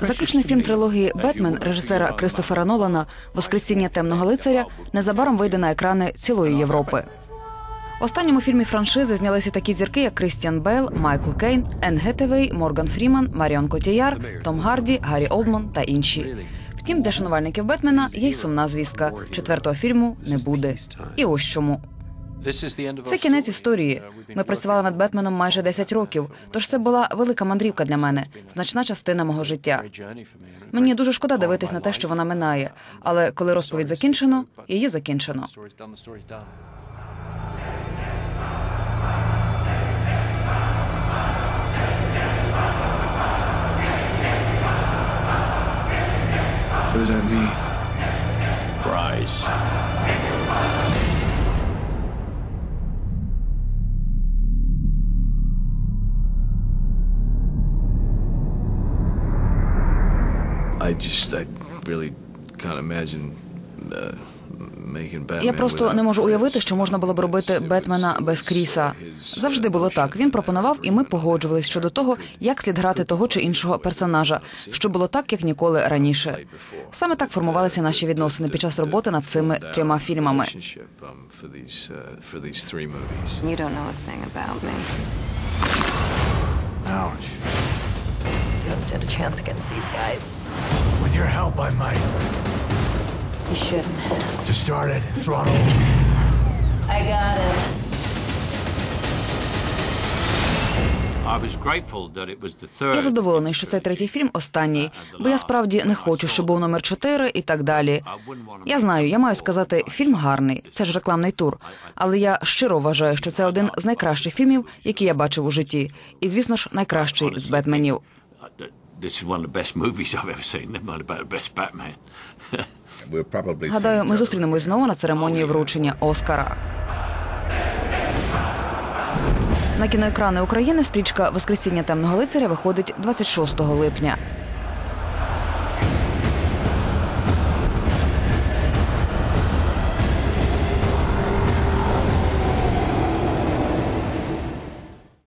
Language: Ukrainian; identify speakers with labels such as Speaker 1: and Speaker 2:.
Speaker 1: Заключний фільм трилогії Бетмен режисера Кристофера Нолана Воскресіння темного лицаря незабаром вийде на екрани цілої Європи. В останньому фільмі франшизи знялися такі зірки, як Крістіан Бейл, Майкл Кейн, Енн Гетевей, Морган Фріман, Маріон Котіяр, Том Гарді, Гаррі Олдман та інші. Втім, для шанувальників Бетмена є й сумна звістка: четвертого фільму не буде. І ось чому. Це кінець історії. Ми працювали над Бетменом майже 10 років, тож це була велика мандрівка для мене, значна частина мого життя. Мені дуже шкода дивитись на те, що вона минає. Але коли розповідь закінчено, її закінчено.
Speaker 2: What does that mean?
Speaker 3: Rise.
Speaker 1: Я просто не можу уявити, що можна було б робити Бетмена без Кріса. Завжди було так. Він пропонував, і ми погоджувались щодо того, як слід грати того чи іншого персонажа, що було так, як ніколи раніше. Саме так формувалися наші відносини під час роботи над цими трьома фільмами.
Speaker 2: Uh. Ouch.
Speaker 4: Stand a chance against these guys.
Speaker 5: With your help, I might.
Speaker 4: You shouldn't.
Speaker 5: Just start it. Throttle.
Speaker 4: I got it.
Speaker 3: I was grateful that it was the third.
Speaker 1: Я задоволений, що цей третій фільм останній, бо я справді не хочу, щоб був номер чотири і так далі. Я знаю, я маю сказати, фільм гарний, це ж рекламний тур. Але я щиро вважаю, що це один з найкращих фільмів, які я бачив у житті, і звісно ж, найкращий з Бетменів.
Speaker 3: This is one of the best movies I've ever seen. Never mind about the best Batman.
Speaker 6: We'll probably
Speaker 1: Гадаю, ми зустрінемось знову на церемонії вручення Оскара. На кіноекрани України стрічка Воскресіння темного лицаря виходить 26 липня.